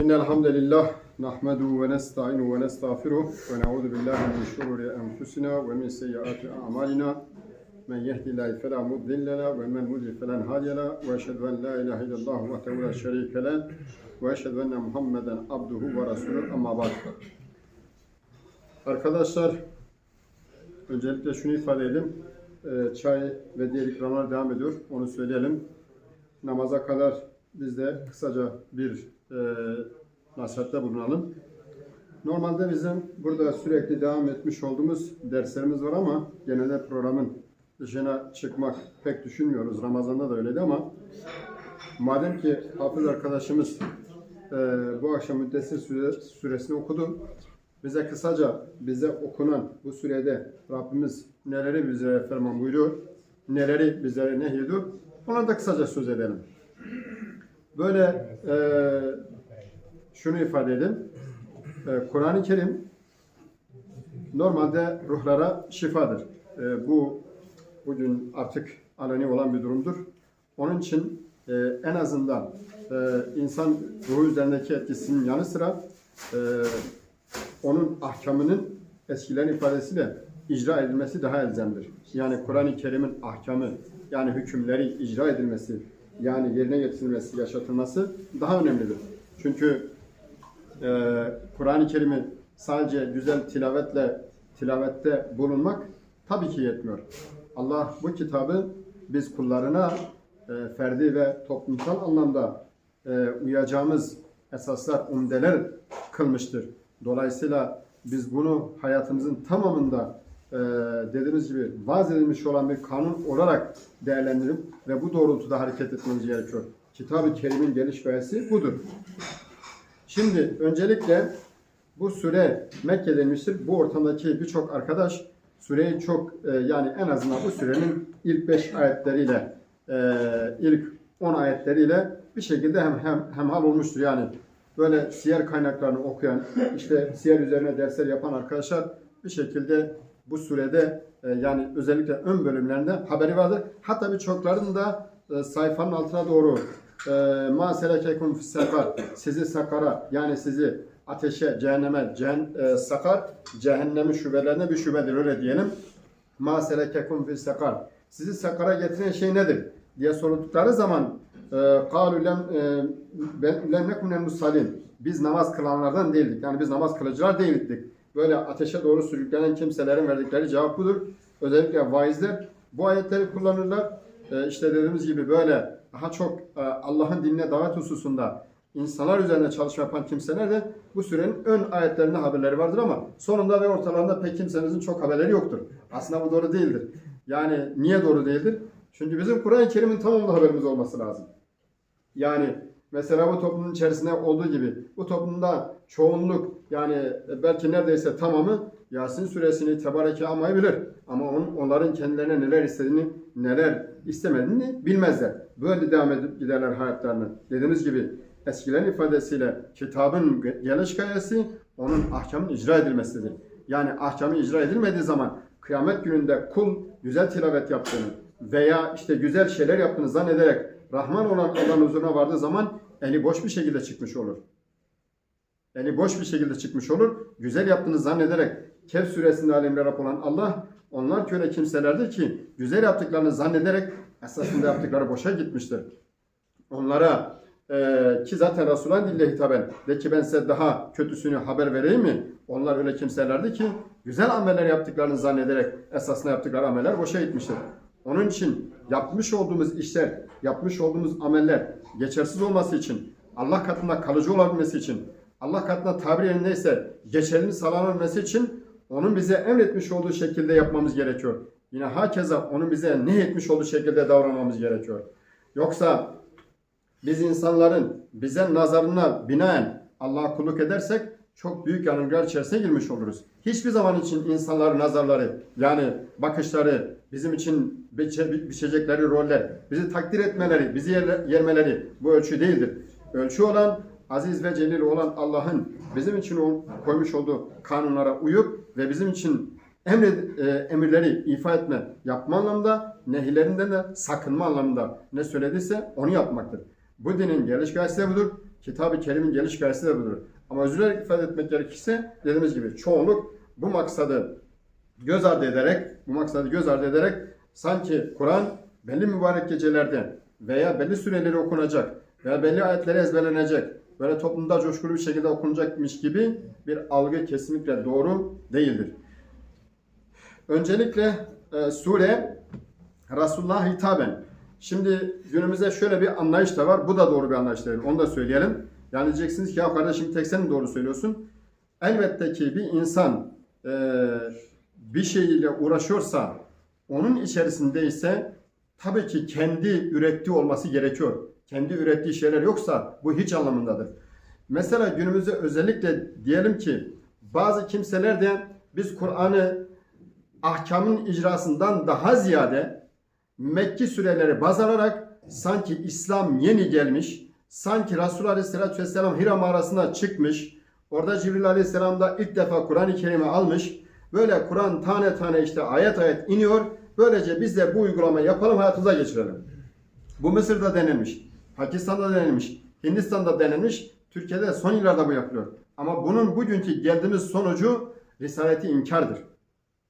إن الحمد لله نحمده ونستعينه ونستغفره ونعوذ بالله من شرور أنفسنا ومن سيئات أعمالنا من يهدي الله فلا مضل له ومن يضلل فلا هادي له وأشهد أن لا إله إلا الله وحده لا شريك له وأشهد أن محمدا عبده ورسوله أما بعد Arkadaşlar öncelikle şunu ifade edeyim. Çay ve diğer ikramlar devam ediyor. Onu söyleyelim. Namaza kadar biz de kısaca bir e, bulunalım. Normalde bizim burada sürekli devam etmiş olduğumuz derslerimiz var ama genelde programın dışına çıkmak pek düşünmüyoruz. Ramazan'da da öyleydi ama madem ki hafız arkadaşımız e, bu akşam Müddessir süre, suresini okudu. Bize kısaca bize okunan bu sürede Rabbimiz neleri bize ferman buyuruyor, neleri bizlere nehyediyor, ona da kısaca söz edelim. Böyle e, şunu ifade edeyim. E, Kur'an-ı Kerim normalde ruhlara şifadır. E, bu bugün artık aleni olan bir durumdur. Onun için e, en azından e, insan ruhu üzerindeki etkisinin yanı sıra e, onun ahkamının eskilerin ifadesiyle icra edilmesi daha elzemdir. Yani Kur'an-ı Kerim'in ahkamı yani hükümleri icra edilmesi yani yerine getirilmesi, yaşatılması daha önemlidir. Çünkü e, Kur'an-ı Kerim'i sadece güzel tilavetle tilavette bulunmak tabii ki yetmiyor. Allah bu kitabı biz kullarına e, ferdi ve toplumsal anlamda e, uyacağımız esaslar, umdeler kılmıştır. Dolayısıyla biz bunu hayatımızın tamamında e, dediğimiz gibi vaz edilmiş olan bir kanun olarak değerlendirip ve bu doğrultuda hareket etmemiz gerekiyor. Kitab-ı Kerim'in geliş gayesi budur. Şimdi öncelikle bu süre Mekke'de inmiştir. Bu ortamdaki birçok arkadaş süreyi çok e, yani en azından bu sürenin ilk 5 ayetleriyle e, ilk 10 ayetleriyle bir şekilde hem hem hemhal olmuştur. Yani böyle siyer kaynaklarını okuyan, işte siyer üzerine dersler yapan arkadaşlar bir şekilde bu sürede e, yani özellikle ön bölümlerinde haberi vardır. Hatta birçokların da e, sayfanın altına doğru e, ma selekekum sakar sizi sakara yani sizi ateşe, cehenneme, cehen, e, sakar cehennemin şubelerine bir şubedir öyle diyelim. Ma selekekum sakar sizi sakara getiren şey nedir diye sordukları zaman kalu lem lem biz namaz kılanlardan değildik. Yani biz namaz kılıcılar değildik. Böyle ateşe doğru sürüklenen kimselerin verdikleri cevap budur. Özellikle vaizler bu ayetleri kullanırlar. E, işte dediğimiz gibi böyle daha çok e, Allah'ın dinine davet hususunda insanlar üzerine çalışma yapan kimseler de bu sürenin ön ayetlerinde haberleri vardır ama sonunda ve ortalarında pek kimsemizin çok haberleri yoktur. Aslında bu doğru değildir. Yani niye doğru değildir? Çünkü bizim Kur'an-ı Kerim'in tamamında haberimiz olması lazım. Yani mesela bu toplumun içerisinde olduğu gibi bu toplumda çoğunluk yani belki neredeyse tamamı Yasin suresini tebareke almayı. Ama on, onların kendilerine neler istediğini, neler istemediğini bilmezler. Böyle devam edip giderler hayatlarını. Dediğimiz gibi eskilerin ifadesiyle kitabın geliş gayesi onun ahkamın icra edilmesidir. Yani ahkamı icra edilmediği zaman kıyamet gününde kul güzel tilavet yaptığını veya işte güzel şeyler yaptığını zannederek Rahman olan Allah'ın huzuruna vardığı zaman eli boş bir şekilde çıkmış olur. Eli boş bir şekilde çıkmış olur. Güzel yaptığını zannederek Kehf suresinde alemler olan Allah onlar köle kimselerdir ki güzel yaptıklarını zannederek esasında yaptıkları boşa gitmiştir. Onlara e, ki zaten Resulullah'ın dille hitaben de ki ben size daha kötüsünü haber vereyim mi? Onlar öyle kimselerdi ki güzel ameller yaptıklarını zannederek esasında yaptıkları ameller boşa gitmiştir. Onun için yapmış olduğumuz işler, yapmış olduğumuz ameller geçersiz olması için, Allah katında kalıcı olabilmesi için, Allah katında tabir yerindeyse geçerli sağlanabilmesi için onun bize emretmiş olduğu şekilde yapmamız gerekiyor. Yine hakeza onun bize ne etmiş olduğu şekilde davranmamız gerekiyor. Yoksa biz insanların bize nazarına binaen Allah'a kulluk edersek çok büyük yanılgılar içerisine girmiş oluruz. Hiçbir zaman için insanların nazarları yani bakışları, bizim için biçe, biçecekleri roller, bizi takdir etmeleri, bizi yer, yermeleri bu ölçü değildir. Ölçü olan aziz ve celil olan Allah'ın bizim için koymuş olduğu kanunlara uyup ve bizim için emred, e, emirleri ifa etme, yapma anlamda, nehirlerinden de sakınma anlamında ne söylediyse onu yapmaktır. Bu dinin geliş gayesi budur. Kitab-ı Kerim'in geliş gayesi de budur. Ama üzülerek ifade etmek gerekirse dediğimiz gibi çoğunluk bu maksadı göz ardı ederek, bu maksadı göz ardı ederek sanki Kur'an belli mübarek gecelerde veya belli süreleri okunacak veya belli ayetleri ezberlenecek, böyle toplumda coşkulu bir şekilde okunacakmış gibi bir algı kesinlikle doğru değildir. Öncelikle e, sure Resulullah'a hitaben. Şimdi günümüzde şöyle bir anlayış da var. Bu da doğru bir anlayış değil. Onu da söyleyelim. Yani diyeceksiniz ki ya kardeşim tek sen doğru söylüyorsun? Elbette ki bir insan e, bir şeyle uğraşıyorsa, onun içerisindeyse tabii ki kendi ürettiği olması gerekiyor. Kendi ürettiği şeyler yoksa bu hiç anlamındadır. Mesela günümüzde özellikle diyelim ki bazı kimseler de biz Kur'an'ı ahkamın icrasından daha ziyade Mekki süreleri baz alarak sanki İslam yeni gelmiş, sanki Resulullah Aleyhisselatü Vesselam Hira mağarasına çıkmış, orada Cibril Aleyhisselam da ilk defa Kur'an-ı Kerim'i almış, böyle Kur'an tane tane işte ayet ayet iniyor, böylece biz de bu uygulamayı yapalım hayatımıza geçirelim. Bu Mısır'da denilmiş, Pakistan'da denilmiş, Hindistan'da denilmiş, Türkiye'de son yıllarda bu yapılıyor. Ama bunun bugünkü geldiğimiz sonucu risaleti inkardır.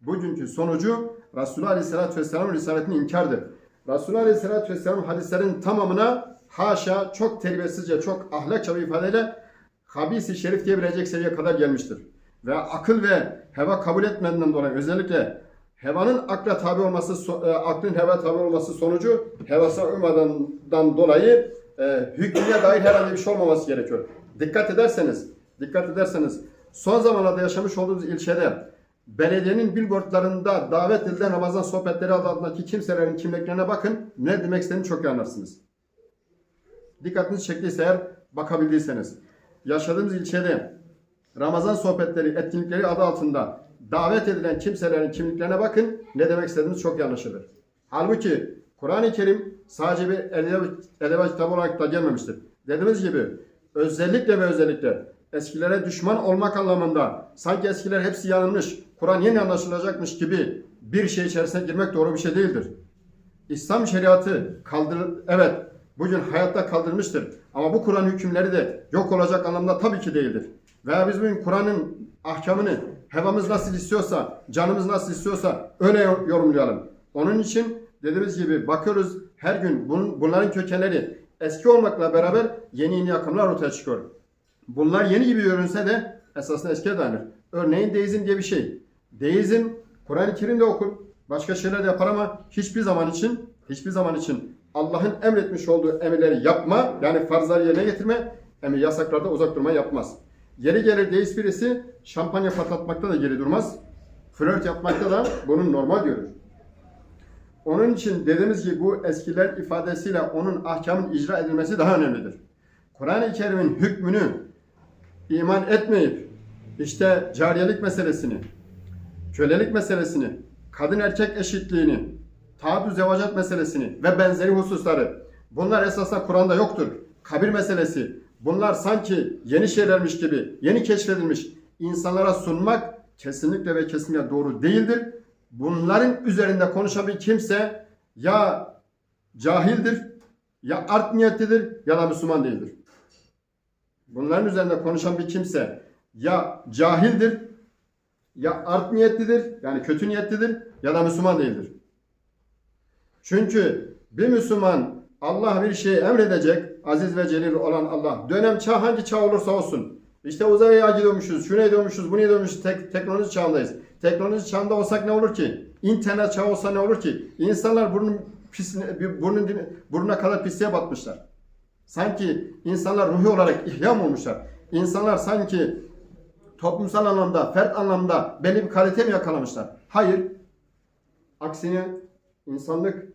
Bugünkü sonucu Resulullah Aleyhisselatü Vesselam'ın risaletini inkardır. Resulullah Aleyhisselatü Vesselam hadislerin tamamına haşa çok terbiyesizce, çok ahlakça bir ifadeyle habisi şerif diyebilecek seviyeye kadar gelmiştir. Ve akıl ve heva kabul etmediğinden dolayı özellikle hevanın akla tabi olması, e, aklın heva tabi olması sonucu hevasına uymadığından dolayı e, hükmüne dair herhangi bir şey olmaması gerekiyor. Dikkat ederseniz, dikkat ederseniz son zamanlarda yaşamış olduğumuz ilçede belediyenin billboardlarında davet edilen Ramazan sohbetleri adı altındaki kimselerin kimliklerine bakın. Ne demek istediğini çok iyi anlarsınız. Dikkatinizi çektiyse eğer bakabildiyseniz. Yaşadığımız ilçede Ramazan sohbetleri, etkinlikleri adı altında davet edilen kimselerin kimliklerine bakın. Ne demek istediğimiz çok iyi anlaşılır. Halbuki Kur'an-ı Kerim sadece bir edebiyat kitabı olarak da gelmemiştir. Dediğimiz gibi özellikle ve özellikle eskilere düşman olmak anlamında sanki eskiler hepsi yanılmış, Kur'an yeni anlaşılacakmış gibi bir şey içerisine girmek doğru bir şey değildir. İslam şeriatı kaldır evet bugün hayatta kaldırmıştır. Ama bu Kur'an hükümleri de yok olacak anlamda tabii ki değildir. Veya biz bugün Kur'an'ın ahkamını hevamız nasıl istiyorsa, canımız nasıl istiyorsa öyle yor- yorumlayalım. Onun için dediğimiz gibi bakıyoruz her gün bunun, bunların kökenleri eski olmakla beraber yeni yeni akımlar ortaya çıkıyor. Bunlar yeni gibi görünse de esasında eskiye dayanır. Örneğin deizm diye bir şey. Deizm Kur'an-ı Kerim'de okur, başka şeyler de yapar ama hiçbir zaman için hiçbir zaman için Allah'ın emretmiş olduğu emirleri yapma, yani farzları yerine getirme, emir yasaklarda uzak durma yapmaz. Yeri gelir deist birisi şampanya patlatmakta da geri durmaz. Flört yapmakta da bunun normal görür. Onun için dediğimiz gibi bu eskiler ifadesiyle onun ahkamın icra edilmesi daha önemlidir. Kur'an-ı Kerim'in hükmünü iman etmeyip işte cariyelik meselesini, kölelik meselesini, kadın erkek eşitliğini, taadü zevacat meselesini ve benzeri hususları bunlar esasında Kur'an'da yoktur. Kabir meselesi bunlar sanki yeni şeylermiş gibi, yeni keşfedilmiş insanlara sunmak kesinlikle ve kesinlikle doğru değildir. Bunların üzerinde konuşan bir kimse ya cahildir, ya art niyetlidir ya da Müslüman değildir. Bunların üzerinde konuşan bir kimse ya cahildir, ya art niyetlidir, yani kötü niyetlidir ya da Müslüman değildir. Çünkü bir Müslüman Allah bir şey emredecek, aziz ve celil olan Allah. Dönem çağ hangi çağ olursa olsun. İşte uzaya gidiyormuşuz, şuna gidiyormuşuz, bunu gidiyormuşuz, tek, teknoloji çağındayız. Teknoloji çağında olsak ne olur ki? İnternet çağı olsa ne olur ki? İnsanlar burnun, pis, burnun, burnuna kadar pisliğe batmışlar. Sanki insanlar ruhi olarak ihya olmuşlar? İnsanlar sanki toplumsal anlamda, fert anlamda belli bir kalite mi yakalamışlar? Hayır. Aksine insanlık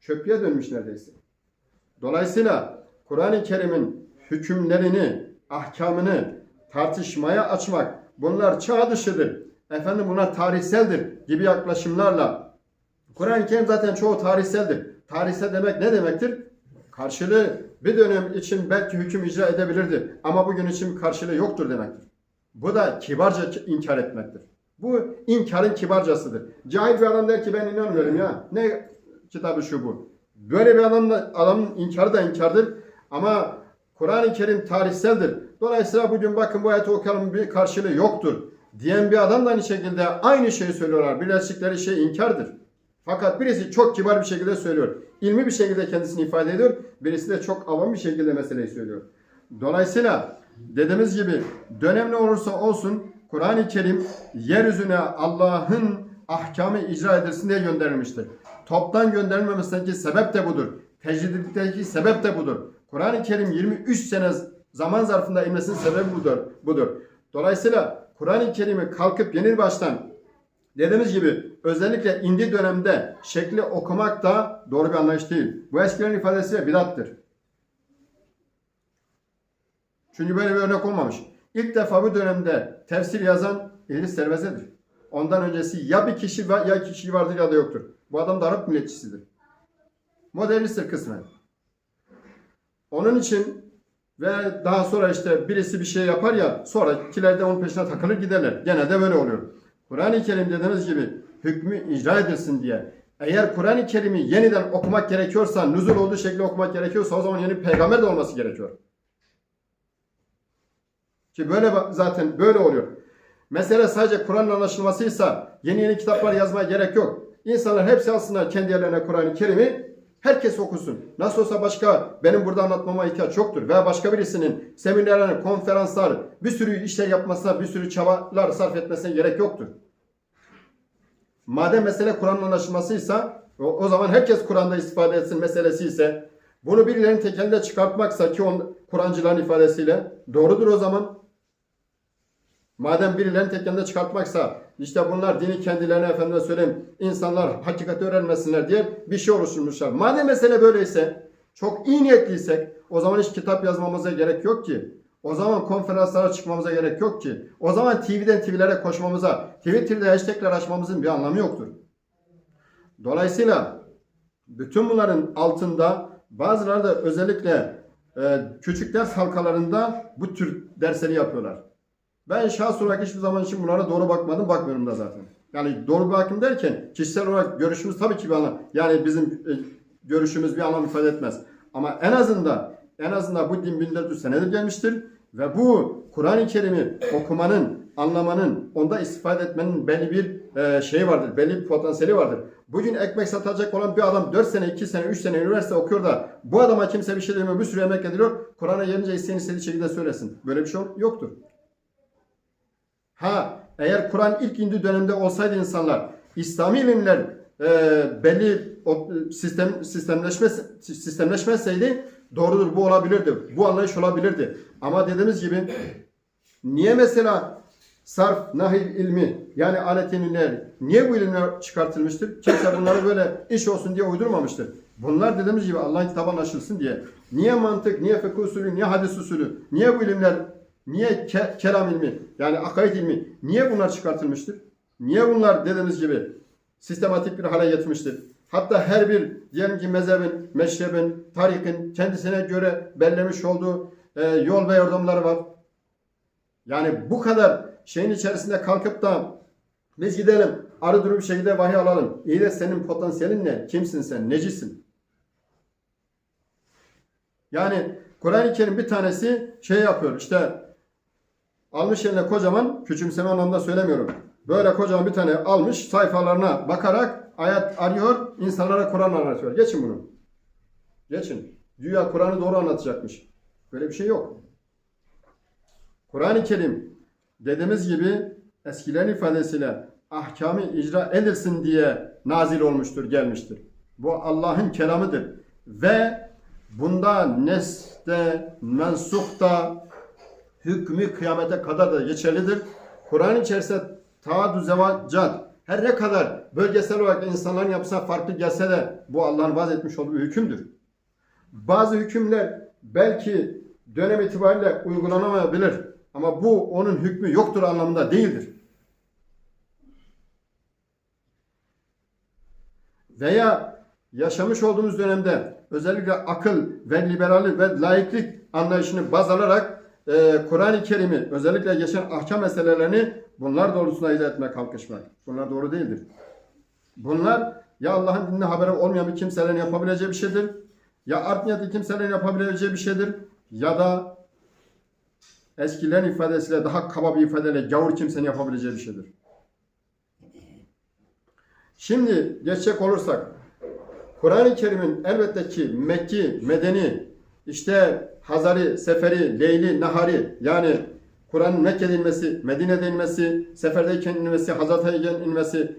çöplüğe dönmüş neredeyse. Dolayısıyla Kur'an-ı Kerim'in hükümlerini, ahkamını tartışmaya açmak bunlar çağ dışıdır. Efendim bunlar tarihseldir gibi yaklaşımlarla Kur'an-ı Kerim zaten çoğu tarihseldir. Tarihsel demek ne demektir? Karşılığı bir dönem için belki hüküm icra edebilirdi ama bugün için karşılığı yoktur demektir. Bu da kibarca inkar etmektir. Bu inkarın kibarcasıdır. Cahil bir adam der ki ben inanmıyorum ya. Ne kitabı şu bu. Böyle bir adam da, adamın inkarı da inkardır. Ama Kur'an-ı Kerim tarihseldir. Dolayısıyla bugün bakın bu ayeti okuyalım bir karşılığı yoktur. Diyen bir adam da aynı şekilde aynı şeyi söylüyorlar. Birleştikleri şey inkardır. Fakat birisi çok kibar bir şekilde söylüyor. İlmi bir şekilde kendisini ifade ediyor. Birisi de çok avam bir şekilde meseleyi söylüyor. Dolayısıyla dediğimiz gibi dönem ne olursa olsun Kur'an-ı Kerim yeryüzüne Allah'ın ahkamı icra edilsin diye gönderilmiştir. Toptan gönderilmemesindeki sebep de budur. Tecriditteki sebep de budur. Kur'an-ı Kerim 23 sene zaman zarfında inmesinin sebebi budur. budur. Dolayısıyla Kur'an-ı Kerim'i kalkıp yeni baştan dediğimiz gibi özellikle indi dönemde şekli okumak da doğru bir anlayış değil. Bu eskilerin ifadesi bidattır. Çünkü böyle bir örnek olmamış. İlk defa bu dönemde tefsir yazan İdris Serveze'dir. Ondan öncesi ya bir kişi var ya kişi vardır ya da yoktur. Bu adam da Arap milletçisidir. Modernisttir kısmen. Onun için ve daha sonra işte birisi bir şey yapar ya sonrakiler de onun peşine takılır giderler. Genelde böyle oluyor. Kur'an-ı Kerim dediğimiz gibi hükmü icra edilsin diye. Eğer Kur'an-ı Kerim'i yeniden okumak gerekiyorsa, nüzul olduğu şekilde okumak gerekiyorsa o zaman yeni peygamber de olması gerekiyor. Ki böyle zaten böyle oluyor. Mesele sadece Kur'an'ın anlaşılmasıysa yeni yeni kitaplar yazmaya gerek yok. İnsanlar hepsi alsınlar kendi yerlerine Kur'an-ı Kerim'i herkes okusun. Nasıl olsa başka benim burada anlatmama ihtiyaç yoktur. Veya başka birisinin seminerler, konferanslar, bir sürü işler yapmasına, bir sürü çabalar sarf etmesine gerek yoktur. Madem mesele Kur'an'ın anlaşılmasıysa o, o zaman herkes Kur'an'da istifade etsin meselesi ise bunu birilerinin tekelinde çıkartmaksa ki on, Kur'ancıların ifadesiyle doğrudur o zaman. Madem birilerinin tekelinde çıkartmaksa işte bunlar dini kendilerine efendime söyleyeyim insanlar hakikati öğrenmesinler diye bir şey oluşturmuşlar. Madem mesele böyleyse çok iyi niyetliysek o zaman hiç kitap yazmamıza gerek yok ki. O zaman konferanslara çıkmamıza gerek yok ki. O zaman TV'den TV'lere koşmamıza, Twitter'da hashtagler açmamızın bir anlamı yoktur. Dolayısıyla bütün bunların altında bazıları da özellikle e, küçük ders halkalarında bu tür dersleri yapıyorlar. Ben şahs olarak hiçbir zaman için bunlara doğru bakmadım, bakmıyorum da zaten. Yani doğru bakım derken kişisel olarak görüşümüz tabii ki bir anlam. Yani bizim e, görüşümüz bir anlam ifade etmez. Ama en azından en azından bu din 1400 senedir gelmiştir ve bu Kur'an-ı Kerim'i okumanın, anlamanın, onda istifade etmenin belli bir e, şey vardır, belli bir potansiyeli vardır. Bugün ekmek satacak olan bir adam 4 sene, 2 sene, 3 sene üniversite okuyor da bu adama kimse bir şey demiyor, bir sürü emek ediliyor. Kur'an'a gelince isteyen istediği şekilde söylesin. Böyle bir şey yoktur. Ha eğer Kur'an ilk indiği dönemde olsaydı insanlar İslami ilimler e, belli o, sistem sistemleşmez sistemleşmezseydi doğrudur bu olabilirdi. Bu anlayış olabilirdi. Ama dediğimiz gibi niye mesela sarf, nahiv ilmi yani alet ilimler niye bu ilimler çıkartılmıştır? Kimse bunları böyle iş olsun diye uydurmamıştır. Bunlar dediğimiz gibi Allah'ın kitabı anlaşılsın diye. Niye mantık, niye fıkıh usulü, niye hadis usulü, niye bu ilimler Niye ke- kelam ilmi yani akaid ilmi niye bunlar çıkartılmıştır? Niye bunlar dediğimiz gibi sistematik bir hale getirmiştir? Hatta her bir diyelim ki mezhebin, meşrebin, tarikin kendisine göre bellemiş olduğu e, yol ve yordamları var. Yani bu kadar şeyin içerisinde kalkıp da biz gidelim arı duru bir şekilde vahiy alalım. İyi de senin potansiyelin ne? Kimsin sen? Necisin? Yani Kur'an-ı Kerim bir tanesi şey yapıyor işte almış eline kocaman küçümseme anlamda söylemiyorum. Böyle kocaman bir tane almış sayfalarına bakarak ayet arıyor insanlara Kur'an anlatıyor. Geçin bunu. Geçin. Güya Kur'an'ı doğru anlatacakmış. Böyle bir şey yok. Kur'an-ı Kerim dediğimiz gibi eskilerin ifadesiyle ahkamı icra edilsin diye nazil olmuştur, gelmiştir. Bu Allah'ın kelamıdır. Ve bunda nesde, mensukta, hükmü kıyamete kadar da geçerlidir. Kur'an içerisinde taadu zevacat her ne kadar bölgesel olarak insanların yapısına farklı gelse de bu Allah'ın vaz etmiş olduğu hükümdür. Bazı hükümler belki dönem itibariyle uygulanamayabilir ama bu onun hükmü yoktur anlamında değildir. Veya yaşamış olduğumuz dönemde özellikle akıl ve liberallik ve laiklik anlayışını baz alarak e, Kur'an-ı Kerim'i özellikle geçen ahkam meselelerini bunlar doğrultusunda izah etmeye kalkışmak. Bunlar doğru değildir. Bunlar ya Allah'ın dinine haberi olmayan bir kimselerin yapabileceği bir şeydir. Ya art niyetli kimselerin yapabileceği bir şeydir. ya da eskilerin ifadesiyle daha kaba bir ifadeyle gavur kimsenin yapabileceği bir şeydir. Şimdi geçecek olursak Kur'an-ı Kerim'in elbette ki Mekki, Medeni, işte Hazari, Seferi, Leyli, Nahari yani Kur'an'ın Mekke'de inmesi, Medine'de inmesi, Sefer'deyken inmesi, Hazretayken inmesi,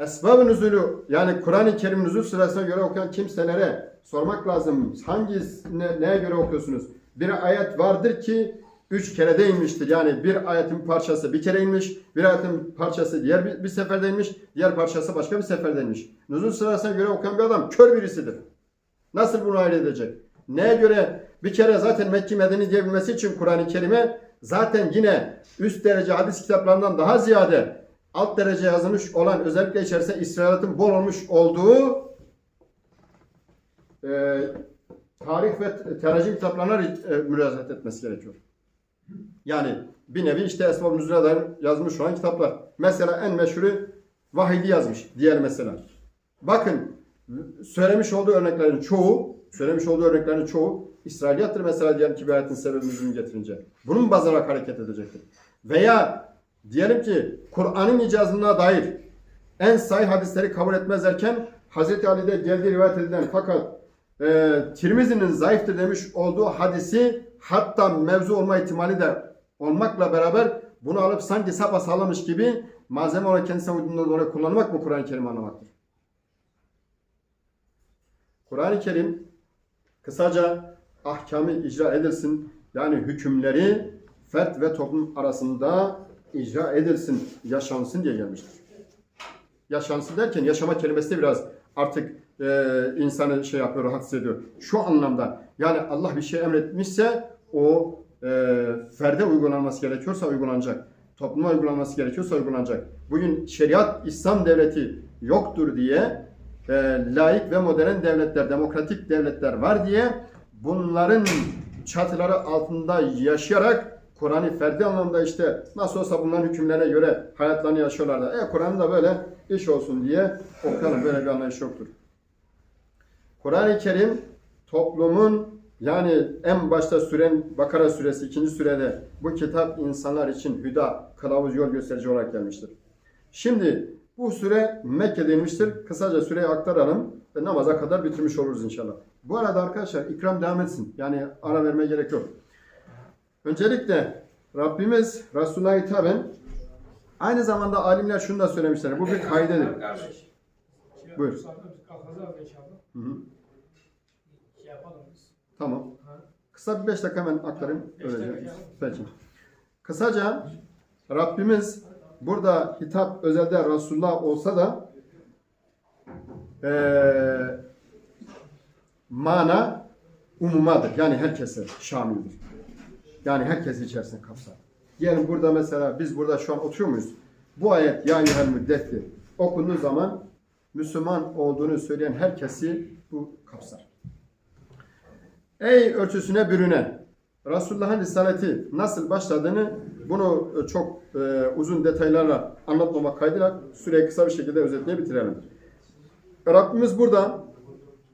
Esbab-ı nüzulü yani Kur'an-ı Kerim nüzul sırasına göre okuyan kimselere sormak lazım. Hangi ne, neye göre okuyorsunuz? Bir ayet vardır ki üç kere de inmiştir. Yani bir ayetin parçası bir kere inmiş, bir ayetin parçası diğer bir, bir seferde inmiş, diğer parçası başka bir seferde inmiş. Nüzul sırasına göre okuyan bir adam kör birisidir. Nasıl bunu ayırt edecek? Neye göre bir kere zaten Mekki Medeni diyebilmesi için Kur'an-ı Kerim'e zaten yine üst derece hadis kitaplarından daha ziyade alt derece yazılmış olan özellikle içerisinde İsrail'in bol olmuş olduğu e, tarih ve tercih kitaplarına e, müracaat etmesi gerekiyor. Yani bir nevi işte Nüzul'e dair yazmış olan kitaplar. Mesela en meşhuru Vahidi yazmış diğer mesela. Bakın söylemiş olduğu örneklerin çoğu, söylemiş olduğu örneklerin çoğu İsrailiyattır mesela diyelim ki bir ayetin sebebi nüzulünü getirince. Bunun baz hareket edecektir. Veya diyelim ki Kur'an'ın icazına dair en sahih hadisleri kabul etmezlerken Hz. Ali'de geldiği rivayet edilen fakat e, Tirmizi'nin zayıftır demiş olduğu hadisi hatta mevzu olma ihtimali de olmakla beraber bunu alıp sanki sapa sağlamış gibi malzeme olarak kendisine uyduğundan dolayı kullanmak mı Kur'an-ı Kerim anlamaktır? Kur'an-ı Kerim kısaca ahkamı icra edilsin. Yani hükümleri fert ve toplum arasında icra edilsin, yaşansın diye gelmiştir. Yaşansın derken yaşama kelimesi de biraz artık e, insanı şey yapıyor, rahatsız ediyor. Şu anlamda yani Allah bir şey emretmişse o e, ferde uygulanması gerekiyorsa uygulanacak. Topluma uygulanması gerekiyorsa uygulanacak. Bugün şeriat İslam devleti yoktur diye e, laik ve modern devletler, demokratik devletler var diye bunların çatıları altında yaşayarak Kur'an'ı ferdi anlamda işte nasıl olsa bunların hükümlerine göre hayatlarını yaşıyorlar da e Kur'an'da böyle iş olsun diye okuyalım böyle bir anlayış yoktur. Kur'an-ı Kerim toplumun yani en başta süren Bakara suresi ikinci sürede bu kitap insanlar için hüda, kılavuz yol gösterici olarak gelmiştir. Şimdi bu süre Mekke'de inmiştir. Kısaca süreyi aktaralım ve namaza kadar bitirmiş oluruz inşallah. Bu arada arkadaşlar ikram devam etsin. Yani ara vermeye gerek yok. Öncelikle Rabbimiz Resulullah hitaben aynı zamanda alimler şunu da söylemişler. Bu bir kaidedir. Kardeş. Buyur. Hı hı. Tamam. Kısa bir beş dakika hemen aktarayım. Öylece. Peki. Kısaca Rabbimiz burada hitap özelde Resulullah olsa da eee mana umumadır. Yani herkese şamildir. Yani herkes içerisine kapsar. Diyelim burada mesela biz burada şu an oturuyor muyuz? Bu ayet ya yuhel müddettir okunduğu zaman Müslüman olduğunu söyleyen herkesi bu kapsar. Ey örtüsüne bürünen Resulullah'ın risaleti nasıl başladığını bunu e, çok e, uzun detaylarla anlatmamak kaydıyla süreyi kısa bir şekilde özetleye bitirelim. Rabbimiz burada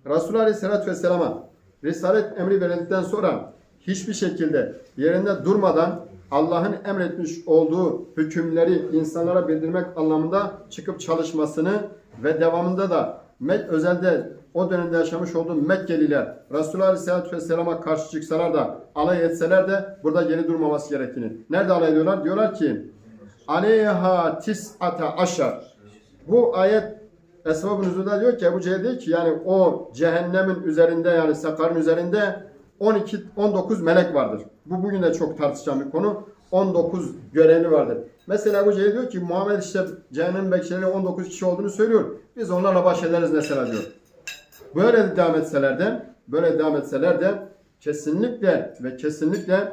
Resulullah Aleyhisselatü Vesselam'a risalet emri verildikten sonra hiçbir şekilde yerinde durmadan Allah'ın emretmiş olduğu hükümleri insanlara bildirmek anlamında çıkıp çalışmasını ve devamında da özelde o dönemde yaşamış olduğu Mekkeliler Resulullah Aleyhisselatü Vesselam'a karşı çıksalar da alay etseler de burada geri durmaması gerektiğini. Nerede alay ediyorlar? Diyorlar ki Aleyha tis'ate aşar. Bu ayet Esbab-ı Nüzul'da diyor ki Ebu Cehil diyor ki yani o cehennemin üzerinde yani sakarın üzerinde 12 19 melek vardır. Bu bugün de çok tartışılan bir konu. 19 görevli vardır. Mesela Ebu Cehil diyor ki Muhammed işte cehennem bekçileri 19 kişi olduğunu söylüyor. Biz onlarla baş ederiz mesela diyor. Böyle devam etseler de böyle devam etseler de kesinlikle ve kesinlikle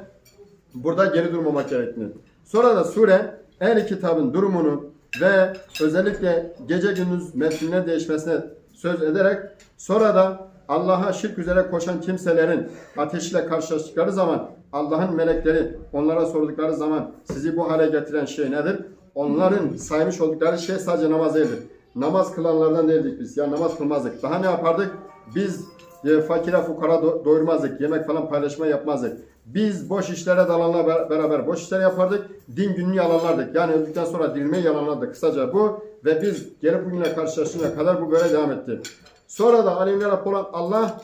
burada geri durmamak gerektiğini. Sonra da sure ehli kitabın durumunu ve özellikle gece gündüz mevsimine değişmesine söz ederek sonra da Allah'a şirk üzere koşan kimselerin ateşle karşılaştıkları zaman Allah'ın melekleri onlara sordukları zaman sizi bu hale getiren şey nedir? Onların saymış oldukları şey sadece namaz değildir. Namaz kılanlardan değildik biz. Ya namaz kılmazdık. Daha ne yapardık? Biz e, fakire fukara do- doyurmazdık. Yemek falan paylaşma yapmazdık. Biz boş işlere dalanla ber- beraber boş işler yapardık. Din gününü yalanlardık. Yani öldükten sonra dirilmeyi yalanlardık. Kısaca bu. Ve biz gelip bugüne karşılaşıncaya kadar bu böyle devam etti. Sonra da Rabbi olan Allah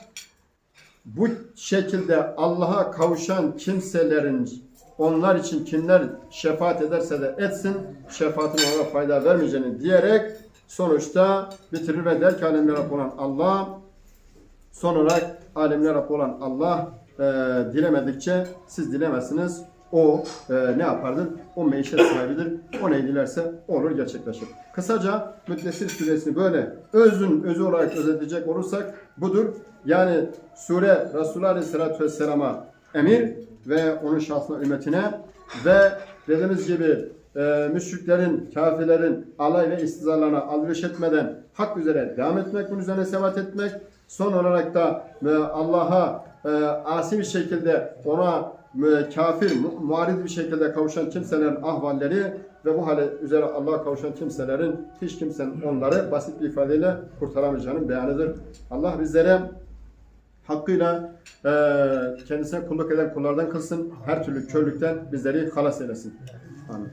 bu şekilde Allah'a kavuşan kimselerin onlar için kimler şefaat ederse de etsin şefaatin ona fayda vermeyeceğini diyerek sonuçta bitirir ve der ki alemler Rabbi olan Allah son olarak alemler Rabbi olan Allah e, dilemedikçe siz dilemezsiniz. O e, ne yapardır? O meşet sahibidir. O ne dilerse olur gerçekleşir. Kısaca Müddessir suresini böyle özün özü olarak özetleyecek olursak budur. Yani sure Resulullah Aleyhisselatü Vesselam'a emir ve onun şahsına ümmetine ve dediğimiz gibi e, müşriklerin, kafirlerin alay ve istizarlarına aldırış etmeden hak üzere devam etmek, bunun üzerine sebat etmek. Son olarak da e, Allah'a e, asi bir şekilde ona e, kafir, mu- muarid bir şekilde kavuşan kimselerin ahvalleri ve bu hale üzere Allah'a kavuşan kimselerin hiç kimsenin onları basit bir ifadeyle kurtaramayacağının beyanıdır. Allah bizlere hakkıyla e, kendisine kulluk eden kullardan kılsın. Her türlü körlükten bizleri halas eylesin. Amin.